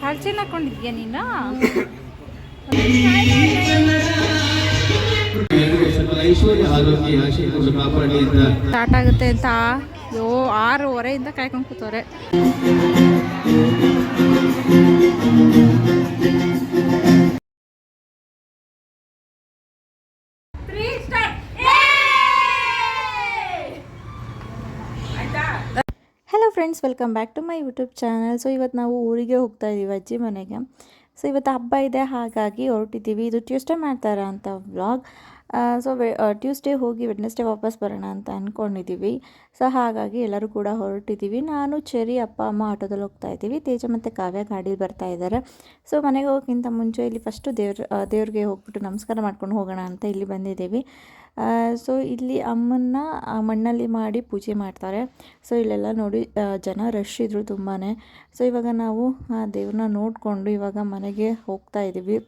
ಕಾಲ್ಚೆನ್ ಹಾಕೊಂಡಿದ್ಯಾ ನೀನು? ಸ್ಟಾರ್ಟ್ ಆಗುತ್ತೆ ಅಂತ. ಯೋ ಆರೂವರೆಯಿಂದ ಕಾಯ್ಕೊಂಡು ಕೂತವ್ರೆ. Friends welcome back to my YouTube channel so ಇವತ್ತು ನಾವು ಊರಿಗೆ ಹೋಗ್ತಾ ಇದ್ದೀವಿ ಅಜ್ಜಿ ಮನೆಗೆ. ಸೊ ಇವತ್ತು ಹಬ್ಬ ಇದೆ, ಹಾಗಾಗಿ ಹೊರಟಿದ್ದೀವಿ. ಇದು ಟ್ಯೂಸ್ಡೇ ಮಾಡ್ತಾರ ಅಂತ ವ್ಲಾಗ್ ಸೊ ಟ್ಯೂಸ್ಡೇ ಹೋಗಿ ವೆಡ್ನೆಸ್ಡೇ ವಾಪಸ್ ಬರೋಣ ಅಂತ ಅಂದ್ಕೊಂಡಿದ್ದೀವಿ ಸೊ ಹಾಗಾಗಿ ಎಲ್ಲರೂ ಕೂಡ ಹೊರಟಿದ್ದೀವಿ ನಾನು ಚೆರಿ ಅಪ್ಪ, ಅಮ್ಮ ಆಟೋದಲ್ಲಿ ಹೋಗ್ತಾ ಇದ್ದೀವಿ. ತೇಜ ಮತ್ತು ಕಾವ್ಯ ಗಾಡೀಲಿ ಬರ್ತಾ ಇದ್ದಾರೆ. ಸೊ ಮನೆಗೆ ಹೋಗೋಕ್ಕಿಂತ ಮುಂಚೆ ಇಲ್ಲಿ ಫಸ್ಟು ದೇವ್ರ ದೇವ್ರಿಗೆ ಹೋಗ್ಬಿಟ್ಟು ನಮಸ್ಕಾರ ಮಾಡ್ಕೊಂಡು ಹೋಗೋಣ ಅಂತ ಇಲ್ಲಿ ಬಂದಿದ್ದೀವಿ. ಸೊ ಇಲ್ಲಿ ಅಮ್ಮನ್ನ ಮಣ್ಣಲ್ಲಿ ಮಾಡಿ ಪೂಜೆ ಮಾಡ್ತಾರೆ. ಸೊ ಇಲ್ಲೆಲ್ಲ ನೋಡಿ ಜನ ರಶ್ ಇದ್ರು ತುಂಬಾ ಸೊ ಇವಾಗ ನಾವು ಆ ದೇವ್ರನ್ನ ನೋಡಿಕೊಂಡು ಇವಾಗ ಮನೆಗೆ ಹೋಗ್ತಾ ಇದ್ದೀವಿ.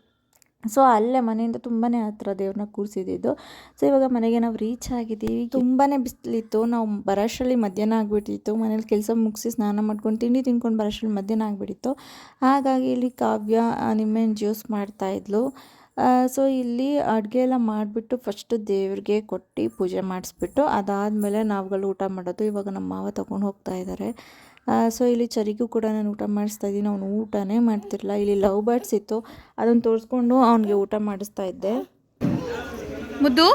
ಸೊ ಅಲ್ಲೇ ಮನೆಯಿಂದ ತುಂಬಾ ಹತ್ರ ದೇವ್ರನ್ನ ಕೂರಿಸಿದ್ದು ಸೊ ಇವಾಗ ಮನೆಗೆ ನಾವು ರೀಚ್ ಆಗಿದ್ದೀವಿ. ತುಂಬಾ ಬಿಸಿಲಿತ್ತು. ನಾವು ಬರೋಷ್ಟರಲ್ಲಿ ಮಧ್ಯಾಹ್ನ ಆಗಿಬಿಟ್ಟಿತ್ತು. ಮನೇಲಿ ಕೆಲಸ ಮುಗಿಸಿ ಸ್ನಾನ ಮಾಡ್ಕೊಂಡು ತಿಂಡಿ ತಿನ್ಕೊಂಡು ಬರೋಷ್ಟರಲ್ಲಿ ಮಧ್ಯಾಹ್ನ ಆಗಿಬಿಟ್ಟಿತ್ತು. ಹಾಗಾಗಿ ಇಲ್ಲಿ ಕಾವ್ಯ ನಿಂಬೆಹಣ್ಣು ಜ್ಯೂಸ್ ಮಾಡ್ತಾಯಿದ್ಲು ಸೊ ಇಲ್ಲಿ ಅಡುಗೆ ಎಲ್ಲ ಮಾಡಿಬಿಟ್ಟು ಫಸ್ಟ್ ದೇವ್ರಿಗೆ ಕೊಟ್ಟು ಪೂಜೆ ಮಾಡಿಸ್ಬಿಟ್ಟು ಅದಾದಮೇಲೆ ನಾವುಗಳು ಊಟ ಮಾಡೋದು. ಇವಾಗ ನಮ್ಮ ಮಾವ ತೊಗೊಂಡು ಹೋಗ್ತಾ ಇದ್ದಾರೆ ಸೊ ಇಲ್ಲಿ ಚರಿಗೂ ಕೂಡ ನಾನು ಊಟ ಮಾಡಿಸ್ತಾ ಇದ್ದೀನಿ. ಅವನು ಊಟನೇ ಮಾಡ್ತಿರಲಿಲ್ಲ. ಇಲ್ಲಿ ಲವ್ ಬರ್ಡ್ಸ್ ಇತ್ತು. ಅದನ್ನು ತೋರಿಸ್ಕೊಂಡು ಅವನಿಗೆ ಊಟ ಮಾಡಿಸ್ತಾ ಇದ್ದೆ. ಮುದ್ದು?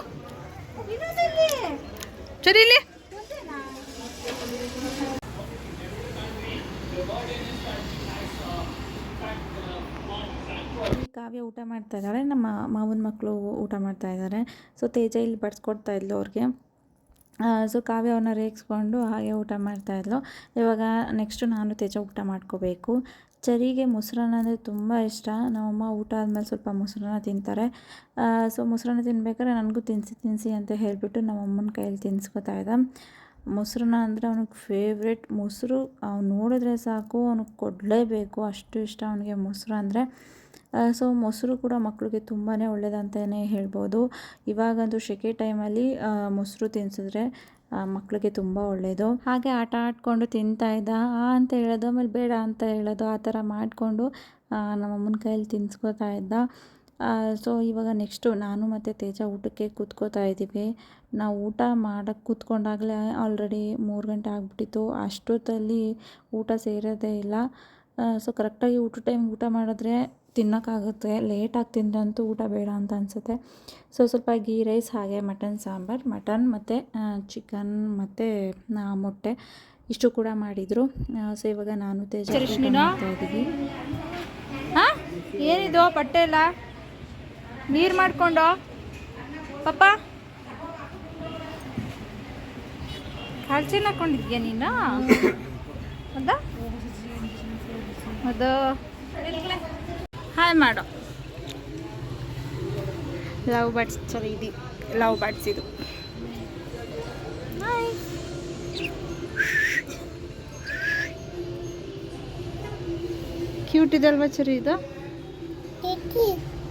ಚರಿಲಿ ಕಾವ್ಯ ಊಟ ಮಾಡ್ತಾ ಇದ್ದಾಳೆ ನಮ್ಮ ಮಾವನ ಮಕ್ಕಳು ಊಟ ಮಾಡ್ತಾ ಇದ್ದಾರೆ ಸೊ ತೇಜ ಇಲ್ಲಿ ಬಡ್ಸ್ಕೊಡ್ತಾ ಇದ್ಲು ಅವ್ರಿಗೆ. ಸೊ ಕಾವ್ಯ ಅವ್ರನ್ನ ರೇಗಿಸ್ಕೊಂಡು ಹಾಗೆ ಊಟ ಮಾಡ್ತಾ ಇದ್ಲು. ಇವಾಗ ನೆಕ್ಸ್ಟು ನಾನು ತೇಜ ಊಟ ಮಾಡ್ಕೋಬೇಕು. ಚರಿಗೆ ಮೊಸರನ್ನ ಅಂದರೆ ತುಂಬ ಇಷ್ಟ. ನಮ್ಮಮ್ಮ ಊಟ ಆದಮೇಲೆ ಸ್ವಲ್ಪ ಮೊಸರನ್ನ ತಿಂತಾರೆ. ಸೊ ಮೊಸರನ್ನ ತಿನ್ಬೇಕಾದ್ರೆ ನನಗೂ ತಿನ್ನಿಸಿ ತಿನ್ಸಿ ಅಂತ ಹೇಳಿಬಿಟ್ಟು ನಮ್ಮಮ್ಮನ ಕೈಯಲ್ಲಿ ತಿನ್ಸ್ಕೊತಾ ಇದ್ದ. ಮೊಸರನ್ನ ಅಂದರೆ ಅವ್ನಿಗೆ ಫೇವ್ರೆಟ್ ಮೊಸರು. ಅವ್ನು ನೋಡಿದ್ರೆ ಸಾಕು, ಅವ್ನಿಗೆ ಕೊಡಲೇಬೇಕು. ಅಷ್ಟು ಇಷ್ಟ ಅವನಿಗೆ ಮೊಸರು ಅಂದರೆ. ಸೊ ಮೊಸರು ಕೂಡ ಮಕ್ಕಳಿಗೆ ತುಂಬಾ ಒಳ್ಳೆಯದಂತಲೇ ಹೇಳ್ಬೋದು. ಇವಾಗಂತೂ ಸೆಕೆ ಟೈಮಲ್ಲಿ ಮೊಸರು ತಿನ್ಸಿದ್ರೆ ಮಕ್ಕಳಿಗೆ ತುಂಬ ಒಳ್ಳೆಯದು ಹಾಗೆ ಆಟ ಆಡಿಕೊಂಡು ತಿಂತಾ ಇದ್ದ ಅಂತ ಹೇಳೋದು, ಆಮೇಲೆ ಬೇಡ ಅಂತ ಹೇಳೋದು, ಆ ಥರ ಮಾಡಿಕೊಂಡು ನಮ್ಮಮ್ಮನ ಕೈಯಲ್ಲಿ ತಿನ್ಸ್ಕೊತಾ ಇದ್ದ. ಸೊ ಇವಾಗ ನೆಕ್ಸ್ಟು ನಾನು ಮತ್ತು ತೇಜ ಊಟಕ್ಕೆ ಕೂತ್ಕೋತಾ ಇದ್ದೀವಿ. ನಾವು ಊಟ ಮಾಡೋಕ್ಕೆ ಕೂತ್ಕೊಂಡಾಗಲೇ ಆಲ್ರೆಡಿ ಮೂರು ಗಂಟೆ ಆಗಿಬಿಟ್ಟಿತ್ತು. ಅಷ್ಟೊತ್ತಲ್ಲಿ ಊಟ ಸೇರೋದೇ ಇಲ್ಲ. ಸೊ ಕರೆಕ್ಟಾಗಿ ಊಟ ಟೈಮ್ ಊಟ ಮಾಡಿದ್ರೆ ತಿನ್ನೋಕ್ಕಾಗುತ್ತೆ ಲೇಟಾಗಿ ತಿಂದ್ರಂತೂ ಊಟ ಬೇಡ ಅಂತ ಅನಿಸುತ್ತೆ. ಸೊ ಸ್ವಲ್ಪ ಗೀ ರೈಸ್ ಹಾಗೆ ಮಟನ್ ಸಾಂಬಾರು ಮಟನ್ ಮತ್ತು ಚಿಕನ್ ಮತ್ತು ಮೊಟ್ಟೆ ಇಷ್ಟು ಕೂಡ ಮಾಡಿದರು. ಸೊ ಇವಾಗ ನಾನು ತೇಜ ಇದ್ದೀವಿ ಹಾಂ? ಏನಿದು ಬಟ್ಟೆ ಎಲ್ಲ? ನೀರು ಮಾಡಿಕೊಂಡು? ಪಪ್ಪ? ಕಾಲ್ಚಿನ ಹಾಕೊಂಡಿದ್ಯಾ ನೀನು? ಅದ ಅದು ಹಾಯ್ ಮಾಡು. ಲವ್ ಬರ್ಡ್ಸ್ ಸರಿ ಇದು. ಲವ್ ಬರ್ಡ್ಸ್ ಇದು. ಕ್ಯೂಟ್ ಇದೆ ಅಲ್ವಾ ಚರಿ ಇದು?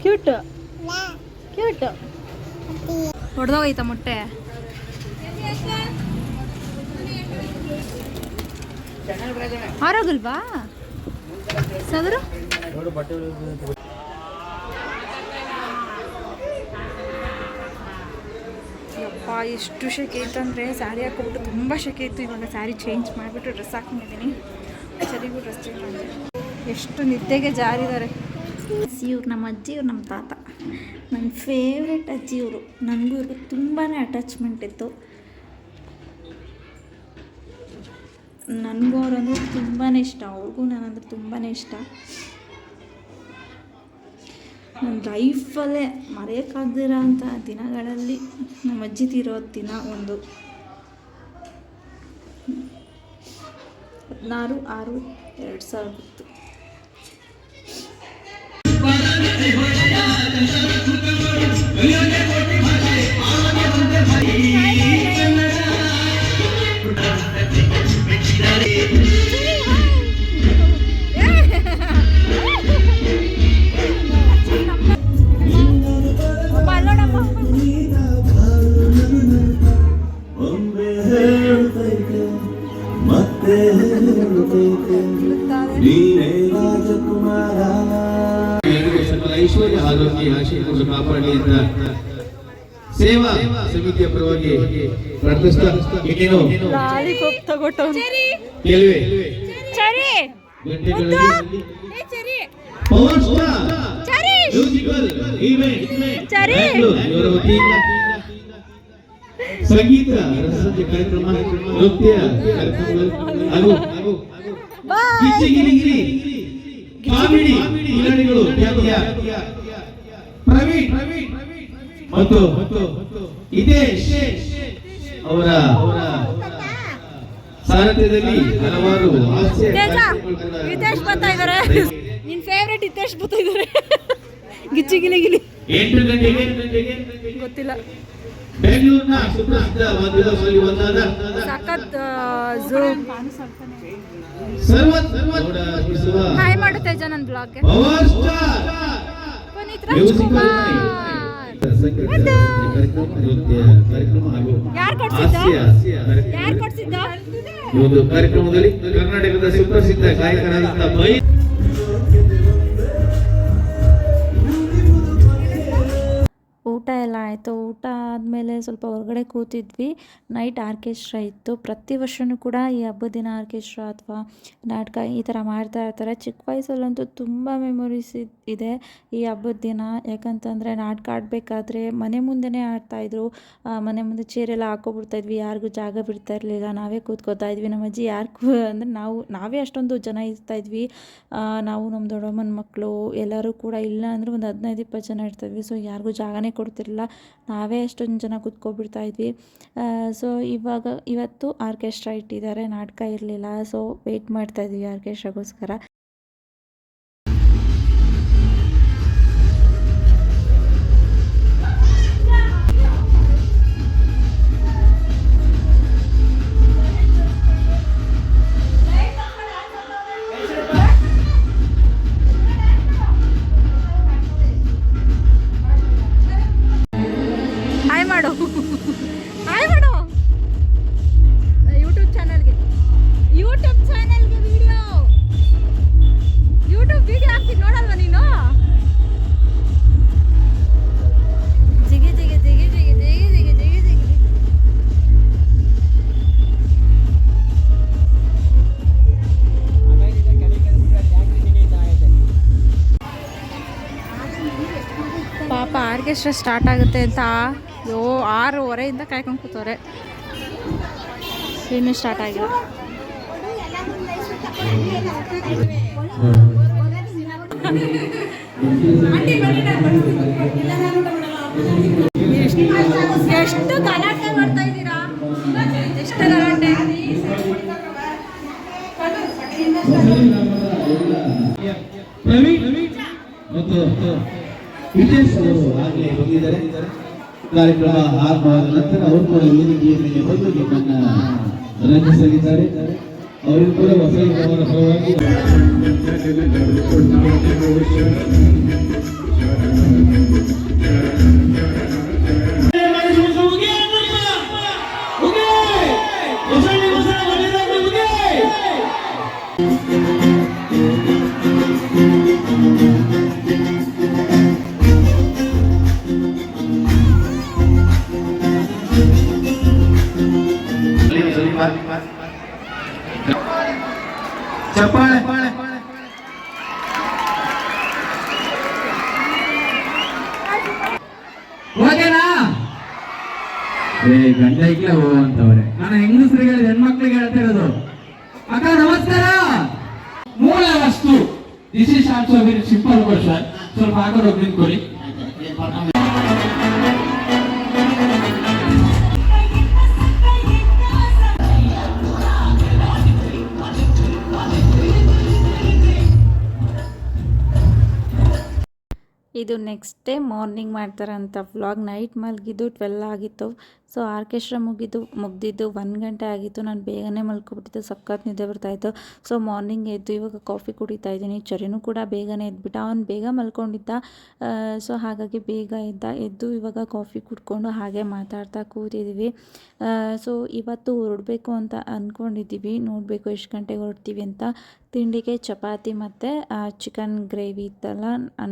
ಕ್ಯೂಟ್ ಕ್ಯೂಟ್ ಹೊಡೆದೋಗೈತ ಮೊಟ್ಟೆ? ಆರೋಗಲ್ವಾ ಸದರು ಯಪ್ಪ ಎಷ್ಟು ಶೆಕೆ ಇತ್ತಂದರೆ ಸ್ಯಾರಿ ಹಾಕೋಬಿಟ್ಟು ತುಂಬ ಶೆಕೆ ಇತ್ತು. ಇವಾಗ ಸ್ಯಾರಿ ಚೇಂಜ್ ಮಾಡಿಬಿಟ್ಟು ಡ್ರೆಸ್ ಹಾಕೊಂಡಿದ್ದೀನಿ ಸರಿಗೂ ಡ್ರೆಸ್ ಚೇಂಜ್ ಮಾಡಿದೆ. ಎಷ್ಟು ನಿದ್ದೆಗೆ ಜಾರಿದ್ದಾರೆ. ಇವ್ರು ನಮ್ಮ ಅಜ್ಜಿ, ಇವ್ರು ನಮ್ಮ ತಾತ. ನನ್ನ ಫೇವ್ರೆಟ್ ಅಜ್ಜಿ ಇವರು. ನನಗೂ ಇವ್ರಿಗೆ ತುಂಬಾ ಅಟ್ಯಾಚ್ಮೆಂಟ್ ಇತ್ತು. ನನಗೂ ಅವರಂದ್ರೆ ತುಂಬಾ ಇಷ್ಟ. ಅವ್ರಿಗೂ ನಾನಂದ್ರೆ ತುಂಬಾ ಇಷ್ಟ. ನನ್ನ ಲೈಫಲ್ಲೇ ಮರೆಯೋಕ್ಕಾಗದಿರೋ ಅಂಥ ದಿನಗಳಲ್ಲಿ ನಮ್ಮ ಅಜ್ಜಿ ತೀರೋ ದಿನ ಒಂದು. ಹದಿನಾರು, ಆರು, ಎರಡು ಸಾವಿರದ ಒಮ್ಮೆ ಪ್ರಾರ್ಥಿಸ್ತಾ ಇನ್ನೇನು ಲಾಲಿಪಾಪ್ ತಗೊಟ್ಟು. ಕೆಲವೇ ಚರಿ. ಗಂಟೆಗಳಲ್ಲಿ ಏ ಚರಿ. Power star. ಚರಿ. Musical event. ಚರಿ. ಇವರ ವತಿಯಿಂದ ಸಂಗೀತ ರಸಸಂಜೆ ಕಾರ್ಯಕ್ರಮ ನೃತ್ಯ ಕಾರ್ಯಕ್ರಮಗಳು ಹಾಗೂ ಕಾಮಿಡಿ ಕಿಲಾಡಿಗಳು ಖ್ಯಾತಿಯ ಪ್ರವೀಣ್. ಮತ್ತು ಹಿತೇಶ್ ಅವರ ಸಾರಥ್ಯದಲ್ಲಿ ಹಲವಾರು ಹಿತೇಶ್ ಬರ್ತಾ ಇದಾರೆ ನಿನ್ ಫೇವ್ರೆಟ್ ಹಿತೇಶ್ ಬರ್ತಾ ಇದಾರೆ ಗಿಚ್ಚಿ ಗಿಲಿ ಗಿಲಿ. ಎಂಟು ಗಂಟೆಗೆ ಗೊತ್ತಿಲ್ಲ. ಬೆಂಗಳೂರಿನ ಸುಪ್ರಸಿದ್ಧ ವಾದ್ಯದಲ್ಲಿ ಒಂದಾದ ಸಖತ್ ಸರ್ವತ್ ಗೌರವಿಸುವ ಹಾಯ್ ಮಾಡುತ್ತೆ ತೇಜ ನನ್ನ ಬ್ಲಾಗ್ಗೆ ಪವರ್ ಸ್ಟಾರ್ ಪುನೀತ್ ರಾಜ್ಕುಮಾರ್. ಕಾರ್ಯಕ್ರಮ ಹಾಗೂ? ಹಾಸ್ಯ ಈ ಒಂದು ಕಾರ್ಯಕ್ರಮದಲ್ಲಿ ಕರ್ನಾಟಕದ ಸುಪ್ರಸಿದ್ಧ ಗಾಯಕರಾದಂತಹ ಮೈ ಊಟ ಎಲ್ಲ ಆಯ್ತು ಊಟ ಆದಮೇಲೆ ಸ್ವಲ್ಪ ಹೊರಗಡೆ ಕೂತಿದ್ವಿ. ನೈಟ್ ಆರ್ಕೆಸ್ಟ್ರಾ ಇತ್ತು. ಪ್ರತಿ ವರ್ಷವೂ ಕೂಡ ಈ ಹಬ್ಬದ ದಿನ ಆರ್ಕೆಸ್ಟ್ರಾ ಅಥವಾ ನಾಟಕ ಈ ಥರ ಮಾಡ್ತಾ ಇರ್ತಾರೆ. ಚಿಕ್ಕ ವಯಸ್ಸಲ್ಲಂತೂ ತುಂಬ ಮೆಮೊರೀಸ್ ಇದೆ ಈ ಹಬ್ಬದ ದಿನ. ಯಾಕಂತಂದರೆ ನಾಟಕ ಆಡಬೇಕಾದ್ರೆ ಮನೆ ಮುಂದೆನೇ ಆಡ್ತಾಯಿದ್ರು ಮನೆ ಮುಂದೆ ಚೇರೆಲ್ಲ ಹಾಕೊಬಿಡ್ತಾಯಿದ್ವಿ ಯಾರಿಗೂ ಜಾಗ ಬಿಡ್ತಾ ಇರಲಿಲ್ಲ. ನಾವೇ ಕೂತ್ಕೋತಾ ಇದ್ವಿ. ನಮ್ಮ ಅಜ್ಜಿ ಯಾರು ಅಂದರೆ ನಾವು, ನಾವೇ ಅಷ್ಟೊಂದು ಜನ ಇರ್ತಾಯಿದ್ವಿ ಇದ್ವಿ. ನಾವು ನಮ್ಮ ದೊಡ್ಡಮ್ಮನ ಮಕ್ಕಳು ಎಲ್ಲರೂ ಕೂಡ ಇಲ್ಲ ಅಂದರೆ ಒಂದು ಹದಿನೈದು ಇಪ್ಪತ್ತು ಜನ ಇರ್ತಾಯಿದ್ವಿ ಸೊ ಯಾರಿಗೂ ಜಾಗನೇ ಕೊಡ್ತಿರಲಿಲ್ಲ. ನಾವೇ ಅಷ್ಟೊಂದು ಜನ ಕೂತ್ಕೊಬಿಡ್ತಾ ಇದ್ವಿ. ಸೊ ಇವಾಗ, ಇವತ್ತು ಆರ್ಕೆಸ್ಟ್ರಾ ಇಟ್ಟಿದ್ದಾರೆ. ನಾಟಕ ಇರಲಿಲ್ಲ. ಸೊ ವೆಯ್ಟ್ ಮಾಡ್ತಾ ಇದ್ವಿ ಆರ್ಕೆಸ್ಟ್ರಾಗೋಸ್ಕರ ಆರ್ಕೆಸ್ಟ್ರಾ ಸ್ಟಾರ್ಟ್ ಆಗುತ್ತೆ ಅಂತ ಯೋ ಆರೂವರೆಯಿಂದ ಕಾಯ್ಕೊಂಡು ಕೂತವ್ರೆ. ಇನ್ನೂ ಸ್ಟಾರ್ಟ್ ಆಗಿಲ್ಲ. ಎಷ್ಟು ಗಲಾಟೆ ಮಾಡ್ತಾ ಇದ್ದೀರಾ? ಎಷ್ಟು ಗಲಾಟೆ? ಪ್ರವೀಣ್. ಮತ್ತು? ಹಿತೇಶ್ ಅವರು ಆಗಲೇ ಬಂದಿದ್ದಾರೆ. ಕಾರ್ಯಕ್ರಮ ಆರಂಭವಾದ ನಂತರ ಅವರು ಕೂಡ ವೇದಿಕೆಯ ಮೇಲೆ ಬಂದು ನಿಮ್ಮನ್ನ ರಂಜಿಸಲಿದ್ದಾರೆ ಅವರಿಗೂ ಕೂಡ ಹೊಸ ಅವರ ಪರವಾಗಿ ಚಪ್ಪಾಳೆ. ಓಕೆನಾ ಏ, ಗಂಡ ಇಕ್ಲೆ ಅಂತವ್ರೆ ನಾನು ಹೆಂಗಸರಿಗೆ ಹೆಣ್ಮಕ್ಳಿಗೆ ಹೇಳ್ತಾ ಇರೋದು. ಅಕ್ಕ, ನಮಸ್ಕಾರ. ಮೂಲ ವಸ್ತು. This is also very simple question ಸ್ವಲ್ಪ ಹಾಕೋದು ನಿಂತ್ಕೊಳ್ಳಿ. ಇದು ನೆಕ್ಸ್ಟ್ ಡೇ ಮಾರ್ನಿಂಗ್ ಮಾಡ್ತಾರಂತ ವ್ಲಾಗ್ ನೈಟ್ ಮಲಗಿದ್ದು ಟ್ವೆಲ್ ಆಗಿತ್ತು. ಸೊ ಆರ್ಕೆಸ್ಟ್ರಾ ಮುಗಿದು, ಮುಗ್ದಿದ್ದು ಒಂದು ಗಂಟೆ ಆಗಿತ್ತು. ನಾನು ಬೇಗನೆ ಮಲ್ಕೊಬಿಟ್ಟಿದ್ದು. ಸಖತ್ ನಿದ್ದೆ ಬರ್ತಾಯಿತ್ತು ಸೊ ಮಾರ್ನಿಂಗ್ ಎದ್ದು ಇವಾಗ ಕಾಫಿ ಕುಡಿತಾ ಇದ್ದೀನಿ. ಚರಿನು ಕೂಡ ಬೇಗನೆ ಎದ್ಬಿಟ್ಟ. ಅವ್ನು ಬೇಗ ಮಲ್ಕೊಂಡಿದ್ದ. ಸೊ ಹಾಗಾಗಿ ಬೇಗ ಎದ್ದ. ಎದ್ದು ಇವಾಗ ಕಾಫಿ ಕುಡ್ಕೊಂಡು ಹಾಗೆ ಮಾತಾಡ್ತಾ ಕೂತಿದ್ದೀವಿ ಸೊ ಇವತ್ತು ಹೊರಡಬೇಕು ಅಂತ ಅಂದ್ಕೊಂಡಿದ್ದೀವಿ ನೋಡಬೇಕು ಎಷ್ಟು ಗಂಟೆಗೆ ಹೊರಡ್ತೀವಿ ಅಂತ. ತಿಂಡಿಗೆ ಚಪಾತಿ ಮತ್ತು ಚಿಕನ್ ಗ್ರೇವಿ ಇತ್ತಲ್ಲ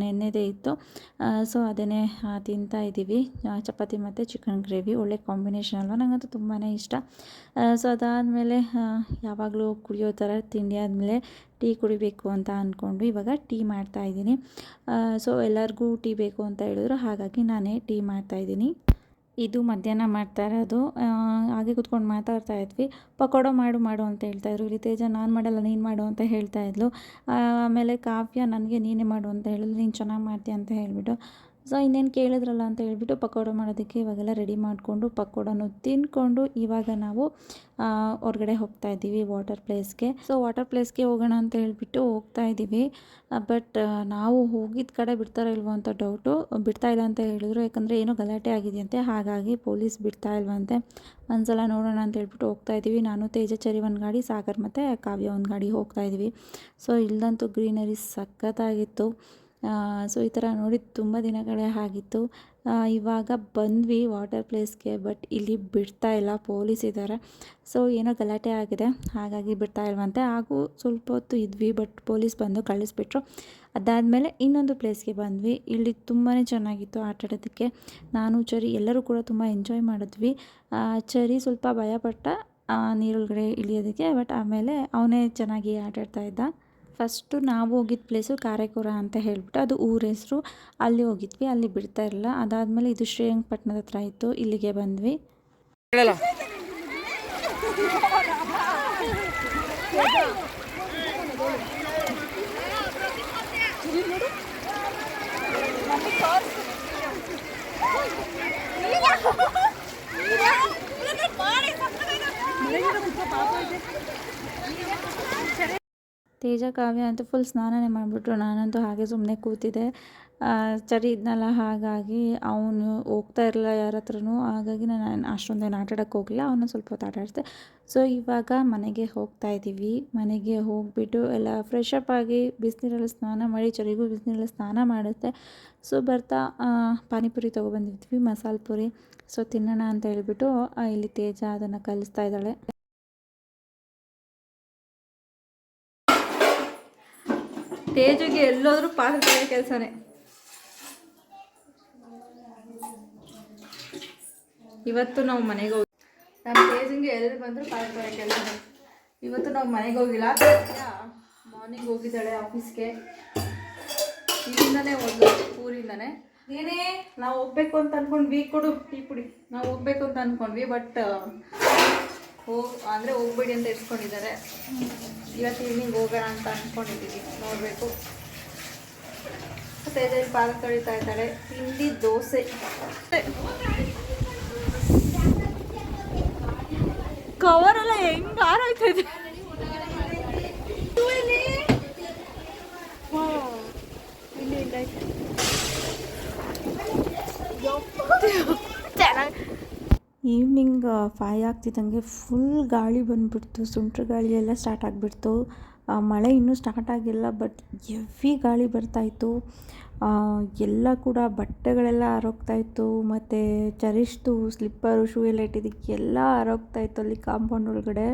ನೆನ್ನೆದೇ ಇತ್ತು. ಸೊ ಅದನ್ನೇ ತಿಂತಾ ಇದ್ದೀವಿ ಚಪಾತಿ ಮತ್ತು ಚಿಕನ್ ಗ್ರೇವಿ ಒಳ್ಳೆ ಕಾಂಬಿನೇಷನ್ ಅಲ್ವ? ನನಗಂತೂ ತುಂಬಾ ಇಷ್ಟ. ಸೊ ಅದಾದಮೇಲೆ ಯಾವಾಗಲೂ ಕುಡಿಯೋ ಥರ ತಿಂಡಿ ಆದಮೇಲೆ ಟೀ ಕುಡಿಬೇಕು ಅಂತ ಅಂದ್ಕೊಂಡು ಇವಾಗ ಟೀ ಮಾಡ್ತಾ ಇದ್ದೀನಿ. ಸೊ ಎಲ್ಲರಿಗೂ ಟೀ ಬೇಕು ಅಂತ ಹೇಳಿದ್ರು, ಹಾಗಾಗಿ ನಾನೇ ಟೀ ಮಾಡ್ತಾ ಇದ್ದೀನಿ. ಇದು ಮಧ್ಯಾಹ್ನ ಮಾಡ್ತಾ ಇರೋದು. ಹಾಗೆ ಕುತ್ಕೊಂಡು ಮಾತಾಡ್ತಾ ಇದ್ವಿ. ಪಕೋಡ ಮಾಡು ಮಾಡು ಅಂತ ಹೇಳ್ತಾಯಿದ್ರು ಇಲ್ಲಿ ತೇಜ, ನಾನು ಮಾಡಲ್ಲ, ನೀನು ಮಾಡು ಅಂತ ಹೇಳ್ತಾ ಇದ್ಲು. ಆಮೇಲೆ ಕಾವ್ಯ, ನನಗೆ ನೀನೇ ಮಾಡು ಅಂತ ಹೇಳಿದ್ರು ನೀನು ಚೆನ್ನಾಗಿ ಮಾಡ್ತೀಯ ಅಂತ ಹೇಳಿಬಿಟ್ಟು ಸೊ, ಇನ್ನೇನು ಕೇಳಿದ್ರಲ್ಲ ಅಂತ ಹೇಳ್ಬಿಟ್ಟು ಪಕೋಡ ಮಾಡೋದಕ್ಕೆ ಇವಾಗೆಲ್ಲ ರೆಡಿ ಮಾಡಿಕೊಂಡು ಪಕೋಡನು ತಿಂದ್ಕೊಂಡು ಇವಾಗ ನಾವು ಹೊರಗಡೆ ಹೋಗ್ತಾ ಇದ್ದೀವಿ ವಾಟರ್ ಪ್ಲೇಸ್ಗೆ ಸೊ ವಾಟರ್ ಪ್ಲೇಸ್ಗೆ ಹೋಗೋಣ ಅಂತ ಹೇಳಿಬಿಟ್ಟು ಹೋಗ್ತಾ ಇದ್ದೀವಿ. ಬಟ್ ನಾವು ಹೋಗಿದ್ದ ಕಡೆ ಬಿಡ್ತಾರೋ ಇಲ್ವೋ ಅಂತ ಡೌಟು ಬಿಡ್ತಾ ಇಲ್ಲ ಅಂತ ಹೇಳಿದ್ರು, ಯಾಕಂದರೆ ಏನೋ ಗಲಾಟೆ ಆಗಿದೆಯಂತೆ. ಹಾಗಾಗಿ ಪೊಲೀಸ್ ಬಿಡ್ತಾ ಇಲ್ವಂತೆ. ಒಂದ್ಸಲ ನೋಡೋಣ ಅಂತ ಹೇಳ್ಬಿಟ್ಟು ಹೋಗ್ತಾ ಇದ್ದೀವಿ. ನಾನು ತೇಜಚರಿ ಒಂದು ಗಾಡಿ, ಸಾಗರ್ ಮತ್ತು ಕಾವ್ಯ ಒಂದು ಗಾಡಿ ಹೋಗ್ತಾ ಇದ್ದೀವಿ. ಸೊ ಇಲ್ಲದಂತೂ ಗ್ರೀನರಿ ಸಖತ್ತಾಗಿತ್ತು. ಸೊ ಈ ಥರ ನೋಡಿ ತುಂಬ ದಿನಗಳೇ ಆಗಿತ್ತು. ಇವಾಗ ಬಂದ್ವಿ ವಾಟರ್ ಪ್ಲೇಸ್ಗೆ, ಬಟ್ ಇಲ್ಲಿ ಬಿಡ್ತಾ ಇಲ್ಲ, ಪೊಲೀಸ್ ಇದ್ದಾರೆ. ಸೊ ಏನೋ ಗಲಾಟೆ ಆಗಿದೆ, ಹಾಗಾಗಿ ಬಿಡ್ತಾ ಇಲ್ವಂತೆ. ಹಾಗೂ ಸ್ವಲ್ಪ ಹೊತ್ತು ಇದ್ವಿ, ಬಟ್ ಪೊಲೀಸ್ ಬಂದು ಕಳಿಸ್ಬಿಟ್ರು. ಅದಾದಮೇಲೆ ಇನ್ನೊಂದು ಪ್ಲೇಸ್ಗೆ ಬಂದ್ವಿ. ಇಲ್ಲಿ ತುಂಬಾ ಚೆನ್ನಾಗಿತ್ತು ಆಟ ಆಡೋದಕ್ಕೆ ನಾನು, ಚರಿ, ಎಲ್ಲರೂ ಕೂಡ ತುಂಬ ಎಂಜಾಯ್ ಮಾಡಿದ್ವಿ. ಚರಿ ಸ್ವಲ್ಪ ಭಯಪಟ್ಟ ನೀರೊಳಗಡೆ ಇಳಿಯೋದಕ್ಕೆ, ಬಟ್ ಆಮೇಲೆ ಅವನೇ ಚೆನ್ನಾಗಿ ಆಟಾಡ್ತಾ ಇದ್ದ. ಫಸ್ಟು ನಾವು ಹೋಗಿದ್ದ ಪ್ಲೇಸು ಕಾರೆಕುರ ಅಂತ ಹೇಳ್ಬಿಟ್ಟು ಅದು ಊರ ಹೆಸರು. ಅಲ್ಲಿ ಹೋಗಿದ್ವಿ ಅಲ್ಲಿ ಬಿಡ್ತಾ ಇರಲಿಲ್ಲ. ಅದಾದಮೇಲೆ ಇದು ಶ್ರೀರಂಗಪಟ್ಟಣದ ಹತ್ರ ಇತ್ತು ಇಲ್ಲಿಗೆ ಬಂದ್ವಿ. ತೇಜ, ಕಾವ್ಯ ಅಂತೂ ಫುಲ್ ಸ್ನಾನನೇ ಮಾಡಿಬಿಟ್ರು. ನಾನಂತೂ ಹಾಗೆ ಸುಮ್ಮನೆ ಕೂತಿದ್ದೆ. ಚರಿ ಇದ್ನಲ್ಲ, ಹಾಗಾಗಿ ಅವನು ಹೋಗ್ತಾ ಇರಲಿಲ್ಲ ಯಾರ ಹತ್ರನೂ. ಹಾಗಾಗಿ ನಾನು ಅಷ್ಟೊಂದೇನು ಆಟಾಡೋಕ್ಕೆ ಹೋಗಲಿಲ್ಲ. ಅವನು ಸ್ವಲ್ಪ ಹೊತ್ತು ಆಟಾಡ್ತೆ ಸೊ ಇವಾಗ ಮನೆಗೆ ಹೋಗ್ತಾ ಇದ್ದೀವಿ. ಮನೆಗೆ ಹೋಗಿಬಿಟ್ಟು ಎಲ್ಲ ಫ್ರೆಶ್ ಅಪ್ ಆಗಿ ಬಿಸಿನೀರಲ್ಲಿ ಸ್ನಾನ ಮಾಡಿ ಚರಿಗೂ ಬಿಸಿನೀರಲ್ಲಿ ಸ್ನಾನ ಮಾಡುತ್ತೆ. ಸೊ ಬರ್ತಾ ಪಾನಿಪುರಿ ತೊಗೊಬಂದಿದ್ವಿ, ಮಸಾಲೆ ಪುರಿ. ಸೊ ತಿನ್ನೋಣ ಅಂತ ಹೇಳ್ಬಿಟ್ಟು ಇಲ್ಲಿ ತೇಜ ಅದನ್ನು ಕಲಿಸ್ತಾ ಇದ್ದಾಳೆ. ತೇಜುಗೆ ಎಲ್ಲೋದ್ರೂ ಪಾತ್ರೆ ಕೆಲಸನೇ. ಇವತ್ತು ನಾವು ಮನೆಗೆ ಹೋಗಿ ನಮ್ಮ ತೇಜಂಗೆ ಎಲ್ಲರು ಬಂದರೂ ಪಾತ್ರೆ ಕೆಲಸನೇ. ಇವತ್ತು ನಾವು ಮನೆಗೆ ಹೋಗಿಲ್ಲ. ಮಾರ್ನಿಂಗ್ ಹೋಗಿದ್ದಾಳೆ ಆಫೀಸ್ಗೆ ಇಲ್ಲಿಂದನೇ ಒಂದು ಊರಿಂದನೇ. ಏನೇ, ನಾವು ಹೋಗ್ಬೇಕು ಅಂತ ಅನ್ಕೊಂಡ್ವಿ, ಕೊಡು ಟೀ ಪುಡಿ. ನಾವು ಹೋಗ್ಬೇಕು ಅಂತ ಅನ್ಕೊಂಡ್ವಿ ಬಟ್ ಹೋಗ್ ಅಂದರೆ ಹೋಗ್ಬೇಡಿ ಅಂತ ಇಟ್ಕೊಂಡಿದ್ದಾರೆ. ಇವತ್ತು ಈವ್ನಿಂಗ್ ಹೋಗೋಣ ಅಂತ ಅಂದ್ಕೊಂಡಿದ್ದೀವಿ ನೋಡಬೇಕು. ತೇಜಲ್ಲಿ ಪಾದ ತೊಳಿತಾ ಇದ್ದಾರೆ. ತಿಂಡಿ ದೋಸೆ. ಕವರ್ ಎಲ್ಲ ಹೆಂಗ್ ಆರೋಯ್ತಾ ಇದೆ. ಈವ್ನಿಂಗ್ ಫೈ ಆಗ್ತಿದ್ದಂಗೆ ಫುಲ್ ಗಾಳಿ ಬಂದುಬಿಡ್ತು. ಸುಂಟ್ರ ಗಾಳಿ ಎಲ್ಲ ಸ್ಟಾರ್ಟ್ ಆಗಿಬಿಡ್ತು. ಮಳೆ ಇನ್ನೂ ಸ್ಟಾರ್ಟ್ ಆಗಿಲ್ಲ ಬಟ್ ಎವ್ರಿ ಗಾಳಿ ಬರ್ತಾಯಿತ್ತು ಎಲ್ಲ ಕೂಡ ಬಟ್ಟೆಗಳೆಲ್ಲ ಆರೋಗ್ತಾಯಿತ್ತು ಮತ್ತು ಚರಿಷ್ದು ಸ್ಲಿಪ್ಪರು ಶೂ ಎಲ್ಲ ಇಟ್ಟಿದ್ದಕ್ಕೆ ಎಲ್ಲ ಆರೋಗ್ತಾಯಿತ್ತು ಅಲ್ಲಿ ಕಾಂಪೌಂಡ್ ಒಳಗಡೆ.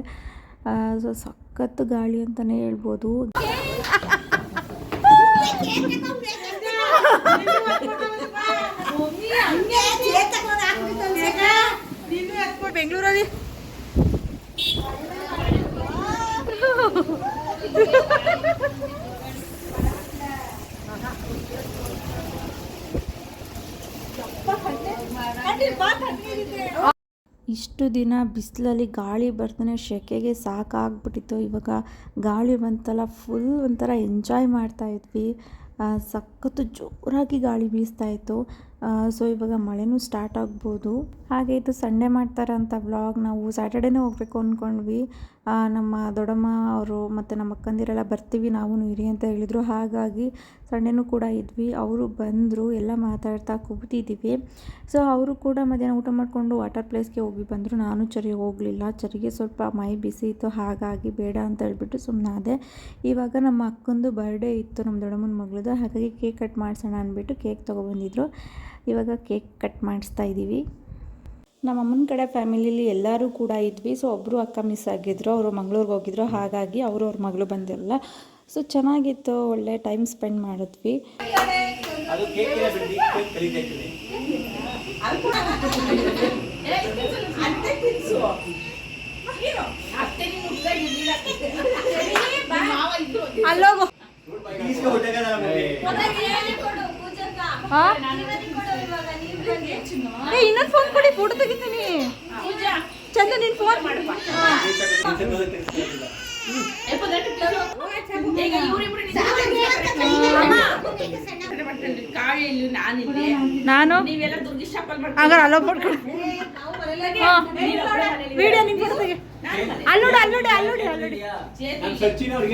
ಸೊ ಸಖತ್ತು ಗಾಳಿ ಅಂತಲೇ ಹೇಳ್ಬೋದು. ಬೆಂಗಳೂರಲ್ಲಿ. ಇಷ್ಟು ದಿನ ಬಿಸಿಲಲ್ಲಿ ಗಾಳಿ ಬರ್ತಾನೆ ಸೆಕೆಗೆ ಸಾಕಾಗ್ಬಿಟ್ಟಿತ್ತು. ಇವಾಗ ಗಾಳಿ ಬಂತಲ್ಲ ಫುಲ್ ಒಂಥರ ಎಂಜಾಯ್ ಮಾಡ್ತಾ ಇದ್ವಿ. ಸಖತ್ತು ಜೋರಾಗಿ ಗಾಳಿ ಬೀಸ್ತಾ ಇತ್ತು. ಸೊ ಇವಾಗ ಮಳೆನೂ ಸ್ಟಾರ್ಟ್ ಆಗ್ಬೋದು. ಹಾಗೆ ಇದು ಸಂಡೇ ಮಾಡ್ತಾರಂಥ ಅಂತ ವ್ಲಾಗ್ ನಾವು ಸ್ಯಾಟರ್ಡೇನೇ ಹೋಗ್ಬೇಕು ಅಂದ್ಕೊಂಡ್ವಿ ನಮ್ಮ ದೊಡ್ಡಮ್ಮ ಅವರು ಮತ್ತು ನಮ್ಮ ಅಕ್ಕಂದಿರೆಲ್ಲ ಬರ್ತೀವಿ ನಾವು ಇರಿ ಅಂತ ಹೇಳಿದರು. ಹಾಗಾಗಿ ಸಂಡೇನೂ ಕೂಡ ಇದ್ವಿ. ಅವರು ಬಂದರು, ಎಲ್ಲ ಮಾತಾಡ್ತಾ ಕೂತಿದ್ದೀವಿ ಸೊ ಅವರು ಕೂಡ ಮಧ್ಯಾಹ್ನ ಊಟ ಮಾಡಿಕೊಂಡು ವಾಟರ್ ಪ್ಲೇಸ್ಗೆ ಹೋಗಿ ಬಂದರು. ನಾನು ಚರಿ ಹೋಗಲಿಲ್ಲ. ಚರಿಗೆ ಸ್ವಲ್ಪ ಮೈ ಬಿಸಿ ಇತ್ತು, ಹಾಗಾಗಿ ಬೇಡ ಅಂತ ಹೇಳ್ಬಿಟ್ಟು ಸುಮ್ಮನಾದೆ ಇವಾಗ ನಮ್ಮ ಅಕ್ಕಂದು ಬರ್ಡೇ ಇತ್ತು, ನಮ್ಮ ದೊಡ್ಡಮ್ಮನ ಮಗಳದು. ಹಾಗಾಗಿ ಕೇಕ್ ಕಟ್ ಮಾಡಿಸೋಣ ಅಂದ್ಬಿಟ್ಟು ಕೇಕ್ ತೊಗೊಬಂದಿದ್ರು. ಇವಾಗ ಕೇಕ್ ಕಟ್ ಮಾಡಿಸ್ತಾ ಇದ್ದೀವಿ ನಮ್ಮ ಅಮ್ಮನ ಕಡೆ ಫ್ಯಾಮಿಲಿಲಿ ಎಲ್ಲರೂ ಕೂಡ ಇದ್ವಿ. ಸೊ ಒಬ್ಬರು ಅಕ್ಕ ಮಿಸ್ ಆಗಿದ್ರು, ಅವರು ಮಂಗ್ಳೂರಿಗೆ ಹೋಗಿದ್ರು. ಹಾಗಾಗಿ ಅವರು ಅವ್ರ ಮಗಳು ಬಂದಿರಲ್ಲ. ಸೊ ಚೆನ್ನಾಗಿತ್ತು ಒಳ್ಳೆ ಟೈಮ್ ಸ್ಪೆಂಡ್ ಮಾಡಿದ್ವಿ ಇನ್ನೊಂದು ಫೋನ್ ಕೊಡಿ ಫೋಟೋ ತೆಗಿತೀನಿ ಚಂದ ನಿನ್ ಫೋನ್ ನಾನು? ಹಂಗಾರೆ ಅಲ್ಲೋ ಮಾಡ್ಕೊಂಡು ವಿಡಿಯೋ ಫೋಟೋ ತೆಗಿ ಅಲ್ಲೋಡಿ ಅಲ್ಲೋಡಿ ಅಲ್ಲೋಡಿ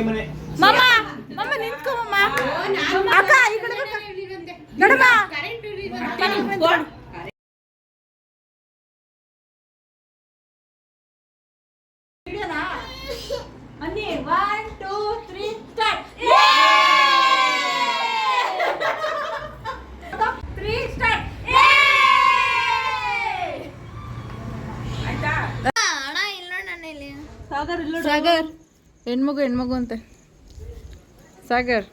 ಮನೆ. ಮಮ್ಮ ಮಮ್ಮ ನಿಂತ್ಕೋ ಮಮ್ಮ. ಅಕ್ಕ ಈ ಕಡೆ ಬಾ. ದೊಡ್ಡಮ್ಮ ಅನ್ನಿ one two three start three start Sagar ಹೆಣ್ಮಗು ಹೆಣ್ಮಗು ಅಂತ. ಸಾಗರ್.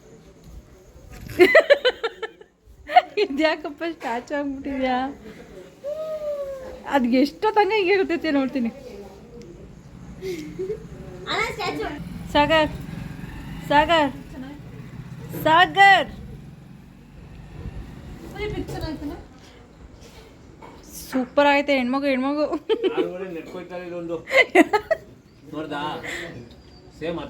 ಇದ್ಯಾಕಪ್ಪ ಸ್ಟ್ಯಾಚು ಆಗ್ಬಿಟ್ಟಿದ್ಯಾ? ಅದು ಎಷ್ಟೊತ್ತಂಗ ಹಿಂಗೆ ಇರ್ತೈತೆ ನೋಡ್ತೀನಿ. ಸಾಗರ್. ಸಾಗರ್. ಸಾಗರ್. ಸೂಪರ್ ಆಗೈತೆ ಹೆಣ್ಮಗು ಹೆಣ್ಮಗು. Você é uma